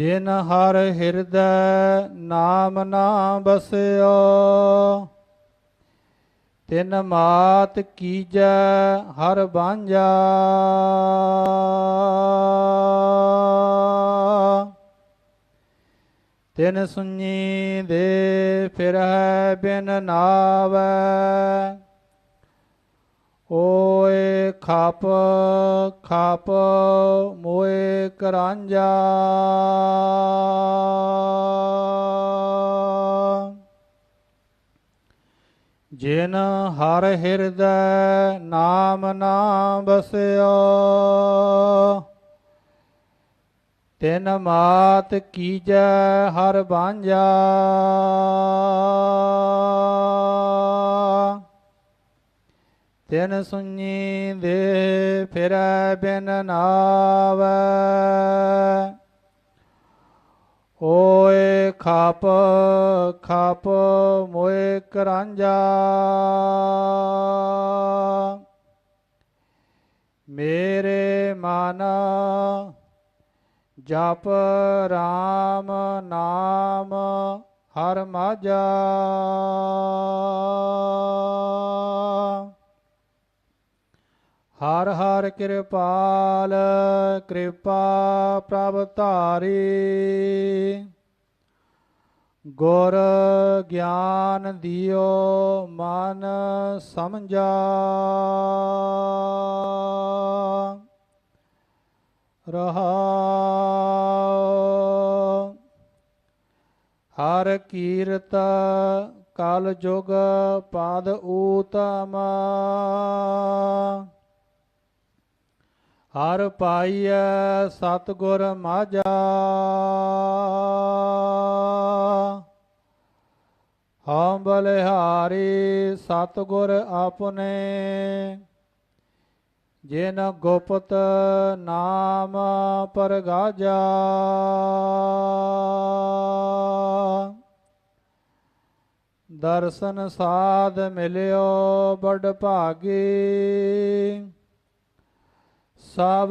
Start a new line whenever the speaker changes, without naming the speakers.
ਜਿਨ ਹਰ ਹਿਰਦੈ ਨਾਮ ਨਾ ਬਸਿਓ, ਤਿਨ ਮਾਤ ਕੀਜੈ ਹਰ ਬਾਂਝਾ ਤਿਨ ਸੁਣੀ ਦੇ ਫਿਰਹਿ ਬਿਨ ਨਾਵੈ ਓਏ ਖਾਪ ਖਾਪ ਮੋਏ ਕਰਾਂਜਾ। ਜਿਨ ਹਰ ਹਿਰਦੈ ਨਾਮ ਨਾ ਬਸਿਓ ਤਿਨ ਮਾਤ ਕੀਜੈ ਹਰ ਬਾਂਝਾ। ਤਿਨ ਸੁਣੀ ਦੇ ਫਿਰੈ ਬਿਨ ਨਾਵ। ਓਏ ਖਾਪ ਖਾਪ ਮੋਏ ਕਰਾਂਜਾ ਮੇਰੇ ਮਨ ਜਪ ਰਾਮ ਨਾਮ ਹਰ ਮਾਝਾ। ਹਰ ਹਰ ਕਿਰਪਾਲ, ਕਿਰਪਾ ਪ੍ਰਭ ਧਾਰੀ। ਗੁਰ ਗਿਆਨ ਦਿਓ ਮਨ ਸਮਝਾ। ਰਹਾ ਹਰ ਕੀਰਤ ਕਲ ਜੁਗ ਪਾਦ ਊਤਮ। ਹਰ ਪਾਈਐ ਸਤਗੁਰ ਮਾਝਾ। ਹਮ ਬਲਿਹਾਰੀ ਸਤਗੁਰ ਆਪਨੇ ਜਿਨ ਗੁਪਤ ਨਾਮ ਪਰਗਾਜਾ। ਦਰਸ਼ਨ ਸਾਧ ਮਿਲਿਓ ਬੜ ਭਾਗੀ Só